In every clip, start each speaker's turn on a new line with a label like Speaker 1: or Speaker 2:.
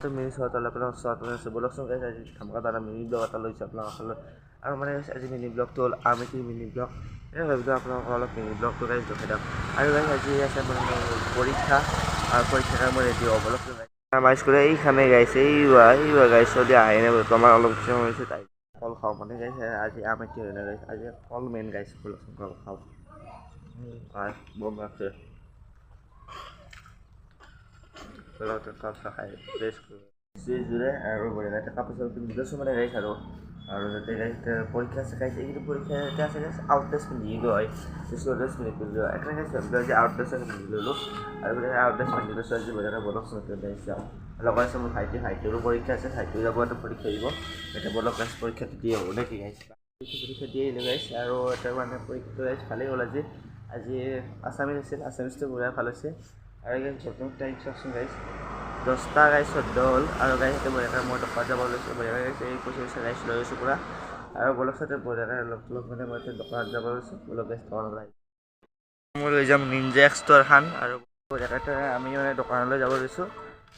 Speaker 1: तर मी स्वतःला आपलं स्वतः असं बोलत सांग आमकां तारा मिनी ब्लॉग आता लयस आपलं असलं आणि मला आज মিনি ब्लॉग तो आम्ही ती मिनी ब्लॉग এটা মানে ভাবিলো আপোনালোক অলপ মিনি ব্লগটো গাইজ দেখাই দিম আৰু গাইজ আজি আছে মানে পৰীক্ষা, আৰু পৰীক্ষাৰ মই ৰেডি হ'ব, অলপ আমাৰ স্কুলে এইখানে গাইছ এই এই গাইছ দি আহে নে তোমাৰ অলপ সময় হৈছে তাই কল খাওঁ মানে গাইছে, আজি আমি কি হয় গাইছ, আজি কল মেইন গাইছ, কল খাওঁ। বম আছে লগতে কাপ চাহ খাই ৰেষ্ট কৰোঁ জোৰে আৰু বঢ়িয়াকৈ কাপোৰ চাপোৰ পিন্ধি লৈছোঁ মানে গাইছ আৰু আৰু যাতে পৰীক্ষা আছে এইকেইটা পৰীক্ষা এতিয়া গাইছ আউট ড্ৰেছ পিন্ধি গৈ স্কুল ড্ৰেছ পিন্ধি পিন্ধি একেবাৰে গাইছ ভাবিলোঁ আজি আউট ড্ৰেছ পিন্ধি ল'লোঁ আৰু বোলে আউট ড্ৰেছ পিন্ধি লৈছোঁ আজি বঢ়িয়াকৈ বলক চোন গাইছ যাওঁ লগৰ আছে মোৰ ভাইটি ভাইটিৰো পৰীক্ষা আছে ভাইটিও যাব এটা পৰীক্ষা দিব এতিয়া বলক গাইছ পৰীক্ষাটো দিয়ে হ'ব নে কি গাইছ পৰীক্ষা দিয়ে আহিলোঁ গাইছ আৰু এটা মানে পৰীক্ষাটো ভালেই হ'ল আজি আজি আছামিজ আছিল আছামিজটো বঢ়িয়া ভাল হৈছে আৰু গাইছ বৰ্তমান টাইম চাওকচোন গাইছ দহটা গাইছ চৈধ্য হ'ল আৰু গাইছ এতিয়া বঢ়িয়াকৈ মই দোকানত যাব লৈছোঁ বঢ়িয়াকৈ গাইছ এই পইচা পইচা গাইছ লৈ লৈছোঁ পূৰা। আৰু বলক চাইতে বঢ়িয়াকৈ অলপ অলপ মানে মই দোকানত যাব লৈছোঁ। বলক গাইছ দোকানত আহি মই লৈ যাম নিনজা এক্সটৰ খান আৰু বঢ়িয়াকৈ আমি মানে দোকানলৈ যাব লৈছোঁ।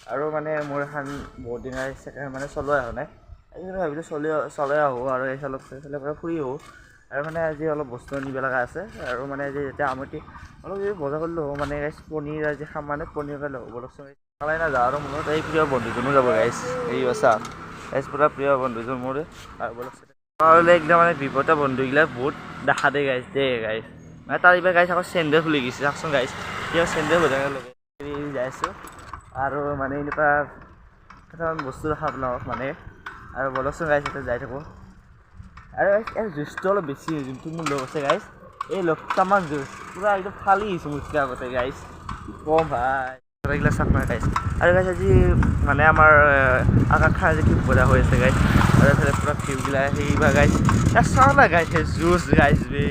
Speaker 1: আৰু মানে মোৰ এখন বহুত দিন ছেকেণ্ড মানে চলোৱা হোৱা নাই। ভাবিলোঁ চলি, চলাই আহোঁ আৰু এই এইফালে পৰা ফুৰি আহোঁ। আৰু মানে আজি অলপ বস্তু আনিব লগা আছে। আৰু মানে আজি যেতিয়া আমতি অলপ যদি বজাৰ কৰিলোঁ মানে গাইছ পনীৰ আজি খাম মানে পনীৰ ল'ব বলকচোন কালাই নাযাওঁ আৰু মনত, এই প্ৰিয় বন্ধুজনো যাব গাইছ এই আছা গাইছ পূৰা প্ৰিয় বন্ধুজন মোৰ। আৰু বলকচোন একদম মানে বিপদৰ বন্ধুগিলাক বহুত দেখা দে গাইছ দেই গাইছ মানে তাৰ এইবাৰ গাইছ আকৌ চেণ্ডেল খুলি গৈছে। চাওকচোন গাইছ কিয় চেণ্ডেল বজাই লগে? যাই আছোঁ। আৰু মানে এনেকুৱা কেইটামান বস্তু দেখা আপোনালোকক মানে। আৰু বলকচোন গাইছ এতিয়া যাই থাকোঁ। আৰু ইয়াৰ জুচটো অলপ বেছি হয় যোনটো মোৰ লগ আছে গাইছ এই লগটামান জুচ পূৰা একদম ফালি আহিছোঁ মুঠতে আগতে গাইছ ক'ম ভাই। এইগিলা চাক নাই গাইছ আৰু গাইছ আজি মানে আমাৰ আকাংক্ষা আজি কি বজা হৈ আছে গাইছ আৰু এইফালে পূৰা ভিউগিলা সেইবা গাইছ চাওঁ না গাইছ সেই জুচ গাইছ বে।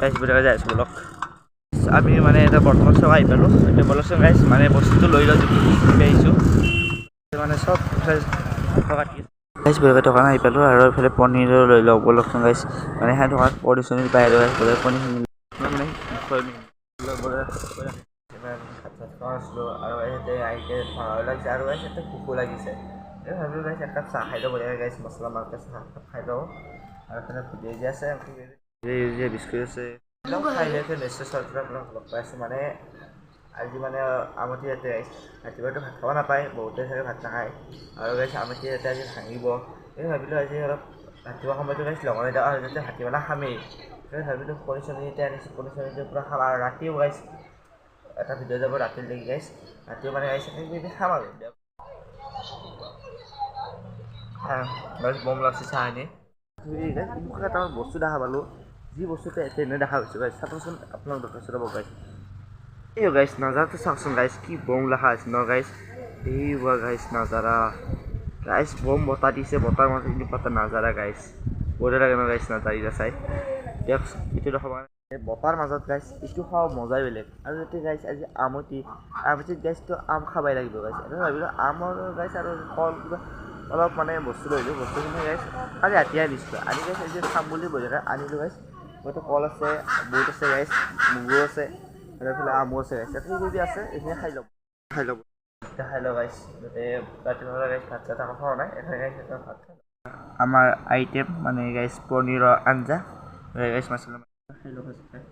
Speaker 1: গাইছ বোলে যাই আছোঁ বলক আমি মানে এটা বৰ্তমান চব আহি পালোঁ। এতিয়া বলকচোন গাইছ মানে বস্তুটো লৈ লওঁ কিনি আহিছোঁ। মানে চব কাটি গাইছ বেলেগে দোকান আহি পালোঁ আৰু এইফালে পনীৰো লৈ লওঁ বলকচোন গাইছ মানে সেই দোকানত পনীৰ চনীৰ পাই আৰু বলে পনীৰ চনীৰ মানে আৰু আহিকে ভাগৰ লাগিছে আৰু ইয়াতে ভোকো লাগিছে। মছলা মাৰকৈ চাহ খাই লওঁ। আৰু ভুজিয়া আছে বিস্কুট আছে। মানে আজি মানে আমতি ইয়াতে আহিছে ৰাতিপুৱাটো ভাত খাব নাপায় বহুতে চাগে ভাত নাখায়। আৰু গাইছে আমতি ইয়াতে আজি ভাঙিব। এই ভাবিলোঁ আজি অলপ ৰাতিপুৱা সময়টো গাইছে লগৰে যাওঁ আৰু যাতে ভাটিবেলা খামেই। সেই ভাবিলোঁ কণী চনী এতিয়া আনিছোঁ কণী চনী পূৰা খাম আৰু ৰাতিও গাইছে এটা ভিডিঅ' যাব ৰাতিলৈকে গাইছ ৰাতিও মানে গাইছে খাম আৰু। বম লাগছে চাহ এনে মোক এটা বস্তু দেখা পালোঁ যি বস্তুটো এনে দেখা পাইছোঁ গাইছ চাবচোন আপোনালোক দেখুৱাইছোঁ ৰ'ব গাইছ এই গাইছ নাজাৰাটো চাওকচোন গাইছ কি বম লেখা আছে ন গাইছ এই বা গাইছ নাজাৰা গাইছ বম বতাহ দিছে বতাৰ মাজত কিন্তু পাতা নাজাৰা গাইছ বঢ়িয়া লাগে ন গাইছ নাজাৰিলে চাই দিয়কচোন এইটো দেখা পোৱা নাই বতাৰ মাজত গাইছ এইটো খোৱা মজাই বেলেগ আৰু যেতিয়া গাইছ আজি আমতি আমতিত গাইছটো আম খাবাই লাগিব গাইছ এনে ভাবিলোঁ আমৰ গাইছ আৰু কল কিবা অলপ মানে বস্তু লৈ আহিলোঁ বস্তুখিনি গাইছ কালি ৰাতিয়ে আনিছিলোঁ আনি গাইছ আজি খাম বুলি বজাৰত আনিলোঁ গাইছ মইতো কল আছে বুট আছে গাইছ মগু আছে আৰু এইফালে আমো আছে। যদি আছে এইখিনি খাই ল'ব। খাই ল'ব। খাই লওঁ গাইছ যাতে ৰাতিপুৱা গাইছ ভাত চাত আকৌ খোৱা নাই। এনে গাইছ ভাত খাই। আমাৰ আইটেম মানে গাইছ পনীৰৰ আঞ্জা। গাইছ মছলা খাই লওঁ গাইছ খাই।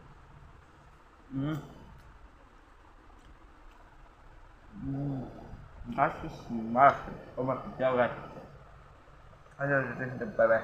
Speaker 1: গাইছ কি স্মাৰ্ট অ' মই কেতিয়াও গাইছ বাই বাই।